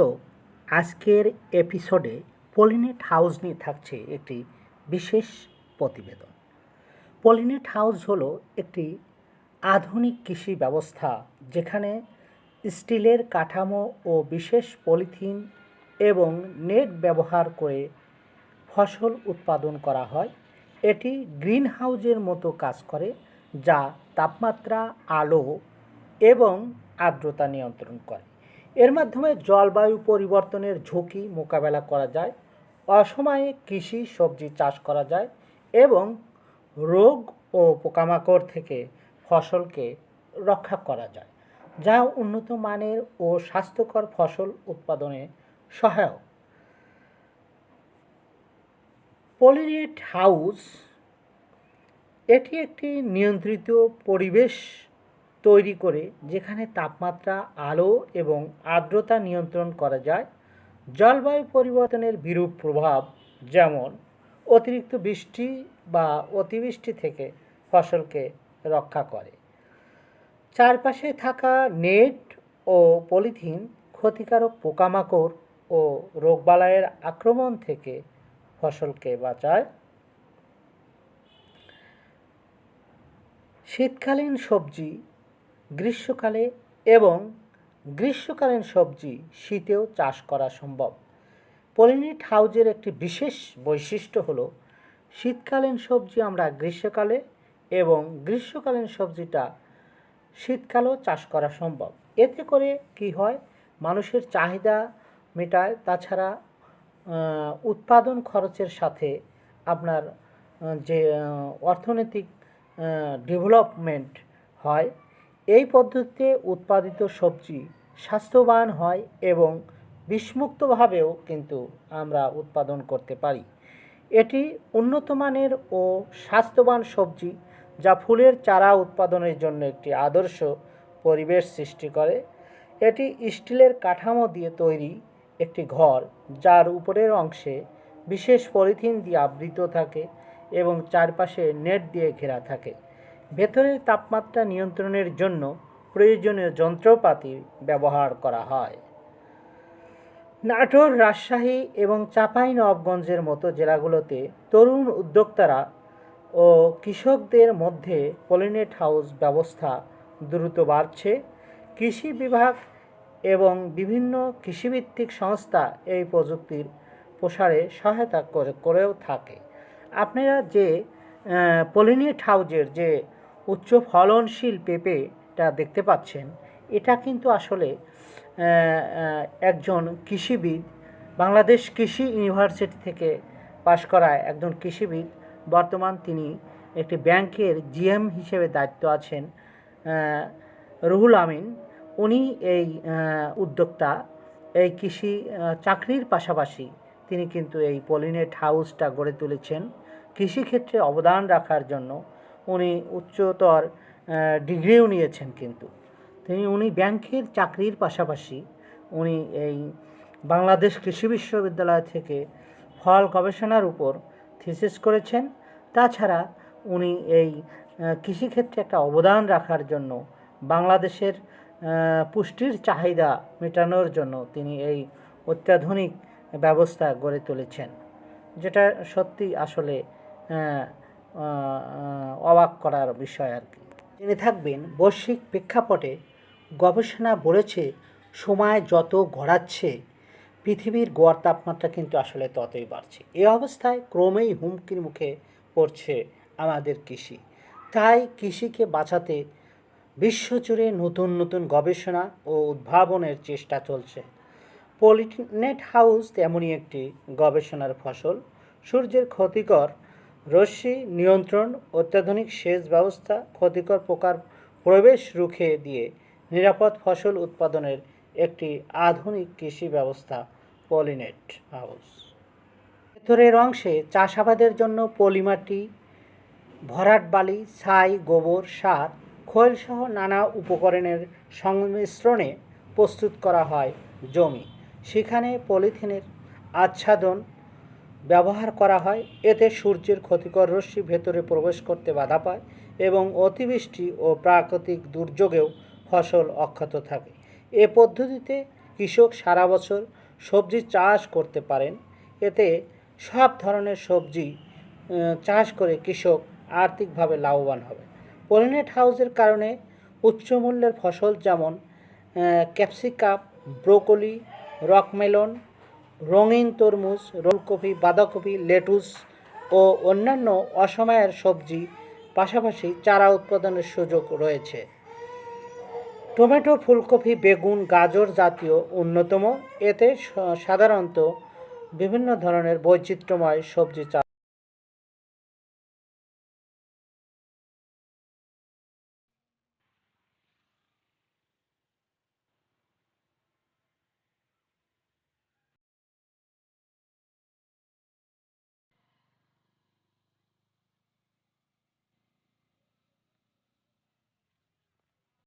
দর্শক আজকের এপিসোডে পলিনেট হাউস নিয়ে থাকছে একটি বিশেষ প্রতিবেদন। পলিনেট হাউস হলো একটি আধুনিক কৃষি ব্যবস্থা যেখানে স্টিলের কাঠামো ও বিশেষ পলিথিন এবং নেট ব্যবহার করে ফসল উৎপাদন করা হয়। এটি গ্রিন হাউজের মতো কাজ করে যা তাপমাত্রা, আলো এবং আর্দ্রতা নিয়ন্ত্রণ করে। এর মাধ্যমে জলবায়ু পরিবর্তনের ঝুঁকি মোকাবেলা করা যায়, অসময়ে কৃষি সবজি চাষ করা যায় এবং রোগ ও পোকামাকড় থেকে ফসলকে রক্ষা করা যায়, যা উন্নত মানের ও স্বাস্থ্যকর ফসল উৎপাদনে সহায়ক। পলিনেট হাউস এটি একটি নিয়ন্ত্রিত পরিবেশ তৈরি করে যেখানে তাপমাত্রা, আলো এবং আর্দ্রতা নিয়ন্ত্রণ করা যায়, জলবায়ু পরিবর্তনের বিরূপ প্রভাব যেমন অতিরিক্ত বৃষ্টি বা অতিবৃষ্টি থেকে ফসলকে রক্ষা করে। চারপাশে থাকা নেট ও পলিথিন ক্ষতিকারক পোকামাকড় ও রোগবালাইয়ের আক্রমণ থেকে ফসলকে বাঁচায়। শীতকালীন সবজি গ্রীষ্মকালে এবং গ্রীষ্মকালীন সবজি শীতেও চাষ করা সম্ভব। পলিনিট হাউজের একটি বিশেষ বৈশিষ্ট্য হলো, শীতকালীন সবজি আমরা গ্রীষ্মকালে এবং গ্রীষ্মকালীন সবজিটা শীতকালেও চাষ করা সম্ভব। এতে করে কি হয়, মানুষের চাহিদা মেটায়। তাছাড়া উৎপাদন খরচের সাথে আপনার যে অর্থনৈতিক ডেভেলপমেন্ট হয় পদ্ধতিতে উৎপাদিত সবজি স্বাস্থ্যবান হয় এবং বিষমুক্তভাবেও কিন্তু আমরা উৎপাদন করতে পারি। এটি উন্নত মানের ও স্বাস্থ্যবান সবজি যা ফুলের চারা উৎপাদনের জন্য একটি আদর্শ পরিবেশ সৃষ্টি করে। এটি স্টিলের কাঠামো দিয়ে তৈরি একটি ঘর, যার উপরের অংশে বিশেষ পলিথিন দিয়ে আবৃত থাকে এবং চারপাশে নেট দিয়ে ঘেরা থাকে। ভেতরের তাপমাত্রা নিয়ন্ত্রণের জন্য প্রয়োজনীয় যন্ত্রপাতি ব্যবহার করা হয়। নাটোর, রাজশাহী এবং চাঁপাইনবাবগঞ্জের মতো জেলাগুলোতে তরুণ উদ্যোক্তারা ও কৃষকদের মধ্যে পলিনেট হাউস ব্যবস্থা দ্রুত বাড়ছে। কৃষি বিভাগ এবং বিভিন্ন কৃষিভিত্তিক সংস্থা এই প্রযুক্তির প্রসারে সহায়তা করে, করেও থাকে। আপনারা যে পলিনেট হাউজের যে উচ্চ ফলনশীল পেঁপেটা দেখতে পাচ্ছেন। এটা কিন্তু আসলে একজন কৃষিবিদ, বাংলাদেশ কৃষি ইউনিভার্সিটি থেকে পাশ করা একজন কৃষিবিদ। বর্তমান তিনি একটি ব্যাংকের জিএম হিসেবে দায়িত্ব আছেন রুহুল আমিন। উনি এই উদ্যোক্তা, এই কৃষি চাকরির পাশাপাশি তিনি কিন্তু এই পলিনেট হাউসটা গড়ে তুলেছেন। কৃষিক্ষেত্রে অবদান রাখার জন্য উনি উচ্চতর ডিগ্রিও নিয়েছেন কিন্তু। তিনি, উনি ব্যাংকের চাকরির পাশাপাশি উনি এই বাংলাদেশ কৃষি বিশ্ববিদ্যালয় থেকে ফল গবেষণার উপর থিসিস করেছেন। তাছাড়া উনি এই কৃষিক্ষেত্রে একটা অবদান রাখার জন্য বাংলাদেশের পুষ্টির চাহিদা মেটানোর জন্য তিনি এই অত্যাধুনিক ব্যবস্থা গড়ে তুলেছেন, যেটা সত্যি আসলে অবাক করার বিষয় আর কি। জেনে থাকবেন বৈশ্বিক প্রেক্ষাপটে গবেষণা বলেছে, সময় যত গড়াচ্ছে, পৃথিবীর গড় তাপমাত্রা কিন্তু আসলে ততই বাড়ছে। এ অবস্থায় ক্রমেই হুমকির মুখে পড়ছে আমাদের কৃষি। তাই কৃষিকে বাঁচাতে বিশ্বজুড়ে নতুন নতুন গবেষণা ও উদ্ভাবনের চেষ্টা চলছে। পলিনেট হাউস তেমনই একটি গবেষণার ফসল। সূর্যের ক্ষতিকর রশ্মি নিয়ন্ত্রণ, অত্যাধুনিক সেচ ব্যবস্থা, ক্ষতিকর পোকার প্রবেশ রুখে দিয়ে নিরাপদ ফসল উৎপাদনের একটি আধুনিক কৃষি ব্যবস্থা, পলিনেট হাউস। ভেতরের অংশে চাষাবাদের জন্য পলিমাটি, ভরাট বালি, ছাই, গোবর, সার খৈলসহ নানা উপকরণের সংমিশ্রণে প্রস্তুত করা হয় জমি। সেখানে পলিথিনের আচ্ছাদন ব্যবহার করা হয়। এতে সূর্যের ক্ষতিকর রশ্মি ভেতরে প্রবেশ করতে বাধা পায় এবং অতিবৃষ্টি ও প্রাকৃতিক দুর্যোগেও ফসল অক্ষত থাকে। এ পদ্ধতিতে কৃষক সারা বছর সবজি চাষ করতে পারেন। এতে সব ধরনের সবজি চাষ করে কৃষক আর্থিকভাবে লাভবান হবে। পলিনেট হাউসের কারণে উচ্চ মূল্যের ফসল যেমন ক্যাপসিকাম, ব্রোকলি, রকমেলন রঙিন তরমুজ, রোলকপি, বাঁধাকপি, লেটুস ও অন্যান্য অসময়ের সবজি, পাশাপাশি চারা উৎপাদনের সুযোগ রয়েছে। টমেটো, ফুলকপি, বেগুন, গাজর জাতীয় অন্যতম। এতে সাধারণত বিভিন্ন ধরনের বৈচিত্র্যময় সবজি চাষ